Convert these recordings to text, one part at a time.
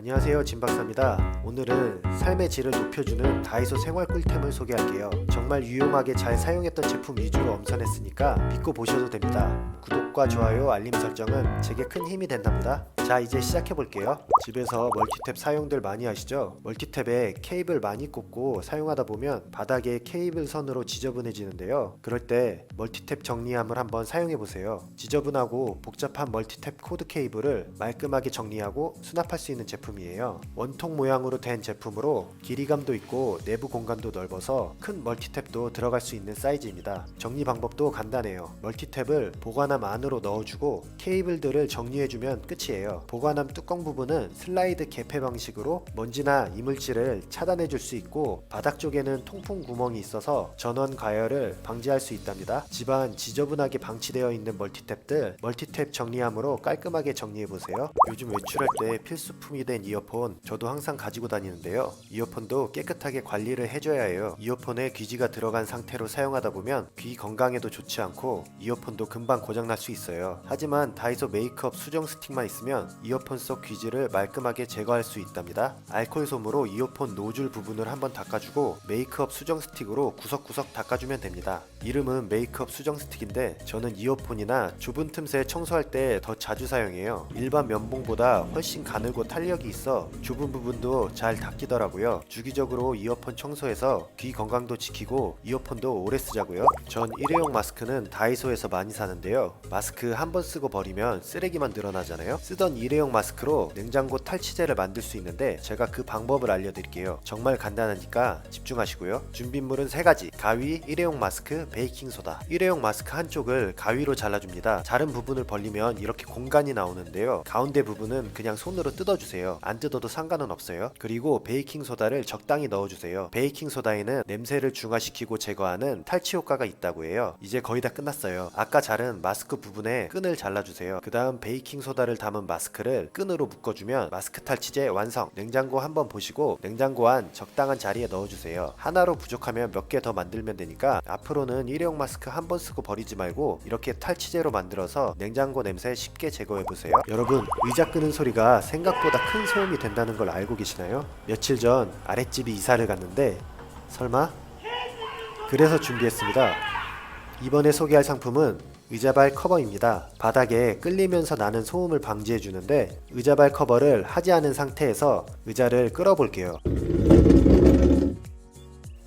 안녕하세요 진박사입니다. 오늘은 삶의 질을 높여주는 다이소 생활 꿀템을 소개할게요. 정말 유용하게 잘 사용했던 제품 위주로 엄선했으니까 믿고 보셔도 됩니다. 구독과 좋아요 알림 설정은 제게 큰 힘이 된답니다 자 이제 시작해 볼게요. 집에서 멀티탭 사용들 많이 하시죠? 멀티탭에 케이블 많이 꽂고 사용하다 보면 바닥에 케이블 선으로 지저분해지는데요. 그럴 때 멀티탭 정리함을 한번 사용해 보세요. 지저분하고 복잡한 멀티탭 코드 케이블을 말끔하게 정리하고 수납할 수 있는 제품이에요. 원통 모양으로 된 제품으로 길이감도 있고 내부 공간도 넓어서 큰 멀티탭도 들어갈 수 있는 사이즈입니다. 정리 방법도 간단해요. 멀티탭을 보관함 안으로 넣어주고 케이블들을 정리해주면 끝이에요 보관함 뚜껑 부분은 슬라이드 개폐 방식으로 먼지나 이물질을 차단해 줄 수 있고 바닥 쪽에는 통풍 구멍이 있어서 전원 가열을 방지할 수 있답니다. 집안 지저분하게 방치되어 있는 멀티탭들 멀티탭 정리함으로 깔끔하게 정리해 보세요. 요즘 외출할 때 필수품이 된 이어폰 저도 항상 가지고 다니는데요. 이어폰도 깨끗하게 관리를 해줘야 해요. 이어폰에 귀지가 들어간 상태로 사용하다 보면 귀 건강에도 좋지 않고 이어폰도 금방 고장날 수 있어요. 하지만 다이소 메이크업 수정 스틱만 있으면 이어폰 속 귀지를 말끔하게 제거할 수 있답니다. 알코올 솜으로 이어폰 노즐 부분을 한번 닦아주고 메이크업 수정 스틱으로 구석구석 닦아주면 됩니다. 이름은 메이크업 수정 스틱인데 저는 이어폰이나 좁은 틈새 청소할 때 더 자주 사용해요. 일반 면봉보다 훨씬 가늘고 탄력이 있어 좁은 부분도 잘 닦이더라고요. 주기적으로 이어폰 청소해서 귀 건강도 지키고 이어폰도 오래 쓰자고요. 전 일회용 마스크는 다이소에서 많이 사는데요. 마스크 한 번 쓰고 버리면 쓰레기만 늘어나잖아요. 쓰던 일회용 마스크로 냉장고 탈취제를 만들 수 있는데 제가 그 방법을 알려드릴게요. 정말 간단하니까 집중하시고요. 준비물은 세 가지: 가위, 일회용 마스크, 베이킹 소다. 일회용 마스크 한쪽을 가위로 잘라줍니다. 자른 부분을 벌리면 이렇게 공간이 나오는데요. 가운데 부분은 그냥 손으로 뜯어주세요. 안 뜯어도 상관은 없어요. 그리고 베이킹 소다를 적당히 넣어주세요. 베이킹 소다에는 냄새를 중화시키고 제거하는 탈취 효과가 있다고 해요. 이제 거의 다 끝났어요. 아까 자른 마스크 부분에 끈을 잘라주세요. 그 다음 베이킹 소다를 담은 마스크 를 끈으로 묶어주면 마스크 탈취제 완성. 냉장고 한번 보시고 냉장고 안 적당한 자리에 넣어주세요. 하나로 부족하면 몇 개 더 만들면 되니까 앞으로는 일회용 마스크 한 번 쓰고 버리지 말고 이렇게 탈취제로 만들어서 냉장고 냄새 쉽게 제거해 보세요. 여러분 의자 끄는 소리가 생각보다 큰 소음이 된다는 걸 알고 계시나요? 며칠 전 아랫집이 이사를 갔는데 설마? 그래서 준비했습니다. 이번에 소개할 상품은 의자발 커버입니다. 바닥에 끌리면서 나는 소음을 방지해 주는데 의자발 커버를 하지 않은 상태에서 의자를 끌어 볼게요.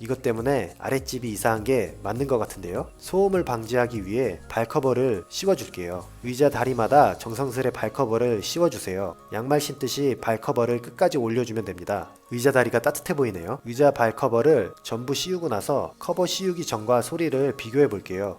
이것 때문에 아랫집이 이사한 게 맞는 것 같은데요. 소음을 방지하기 위해 발커버를 씌워줄게요. 의자 다리마다 정성스레 발커버를 씌워주세요. 양말 신듯이 발커버를 끝까지 올려주면 됩니다. 의자 다리가 따뜻해 보이네요. 의자 발커버를 전부 씌우고 나서 커버 씌우기 전과 소리를 비교해 볼게요.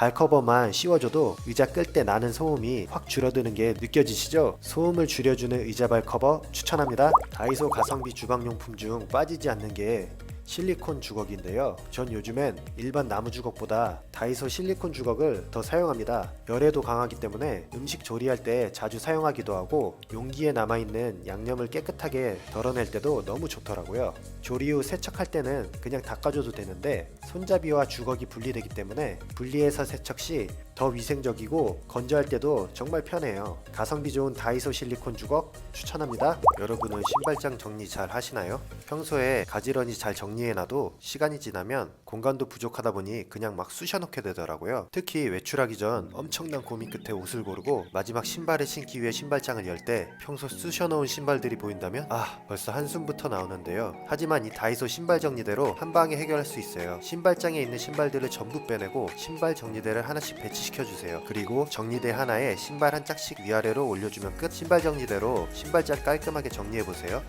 발커버만 씌워줘도 의자 끌 때 나는 소음이 확 줄어드는 게 느껴지시죠? 소음을 줄여주는 의자 발커버 추천합니다. 다이소 가성비 주방용품 중 빠지지 않는 게 실리콘 주걱인데요. 전 요즘엔 일반 나무 주걱보다 다이소 실리콘 주걱을 더 사용합니다. 열에도 강하기 때문에 음식 조리할 때 자주 사용하기도 하고 용기에 남아있는 양념을 깨끗하게 덜어낼 때도 너무 좋더라고요. 조리 후 세척할 때는 그냥 닦아줘도 되는데 손잡이와 주걱이 분리되기 때문에 분리해서 세척 시 더 위생적이고 건조할 때도 정말 편해요. 가성비 좋은 다이소 실리콘 주걱 추천합니다. 여러분은 신발장 정리 잘 하시나요? 평소에 가지런히 잘 정리 해놔도 시간이 지나면 공간도 부족하다 보니 그냥 막 쑤셔놓게 되더라고요. 특히 외출하기 전 엄청난 고민 끝에 옷을 고르고 마지막 신발을 신기 위해 신발장을 열 때 평소 쑤셔놓은 신발들이 보인다면 아 벌써 한숨부터 나오는데요. 하지만 이 다이소 신발 정리대로 한 방에 해결할 수 있어요. 신발장에 있는 신발들을 전부 빼내고 신발 정리대를 하나씩 배치시켜 주세요. 그리고 정리대 하나에 신발 한 짝씩 위아래로 올려주면 끝. 신발 정리대로 신발장 깔끔하게 정리해 보세요.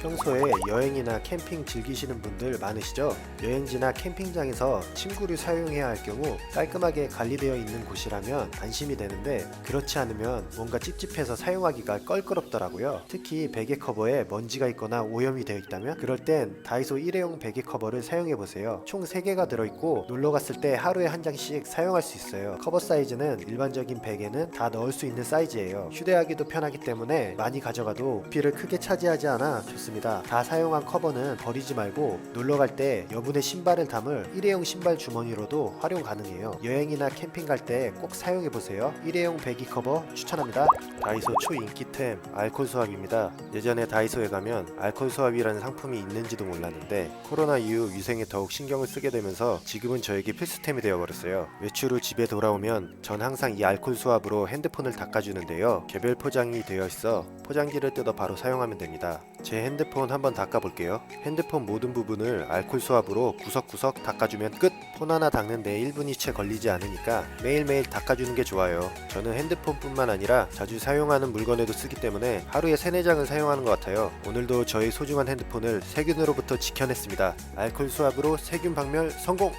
평소에 여행이나 캠핑 즐기시는 분들 많으시죠? 여행지나 캠핑장에서 침구를 사용해야 할 경우 깔끔하게 관리되어 있는 곳이라면 안심이 되는데 그렇지 않으면 뭔가 찝찝해서 사용하기가 껄끄럽더라고요. 특히 베개 커버에 먼지가 있거나 오염이 되어 있다면 그럴 땐 다이소 일회용 베개 커버를 사용해 보세요. 총 3개가 들어있고 놀러 갔을 때 하루에 한 장씩 사용할 수 있어요. 커버 사이즈는 일반적인 베개는 다 넣을 수 있는 사이즈예요. 휴대하기도 편하기 때문에 많이 가져가도 부피를 크게 차지하지 않아 좋습니다. 좋습니다. 다 사용한 커버는 버리지 말고 놀러 갈 때 여분의 신발을 담을 일회용 신발 주머니로도 활용 가능해요. 여행이나 캠핑 갈 때 꼭 사용해 보세요. 일회용 배기 커버 추천합니다. 다이소 초인기템 알콜 수압입니다. 예전에 다이소에 가면 알콜 수압이라는 상품이 있는지도 몰랐는데 코로나 이후 위생에 더욱 신경을 쓰게 되면서 지금은 저에게 필수템이 되어버렸어요. 외출 후 집에 돌아오면 전 항상 이 알콜 수압으로 핸드폰을 닦아주는데요. 개별 포장이 되어 있어 포장지를 뜯어 바로 사용하면 됩니다. 제 핸드폰 한번 닦아볼게요. 핸드폰 모든 부분을 알콜 수압으로 구석구석 닦아주면 끝! 폰 하나 닦는데 1분이 채 걸리지 않으니까 매일매일 닦아주는 게 좋아요. 저는 핸드폰뿐만 아니라 자주 사용하는 물건에도 쓰기 때문에 하루에 3, 4장은 사용하는 것 같아요. 오늘도 저의 소중한 핸드폰을 세균으로부터 지켜냈습니다. 알콜 수압으로 세균 박멸 성공!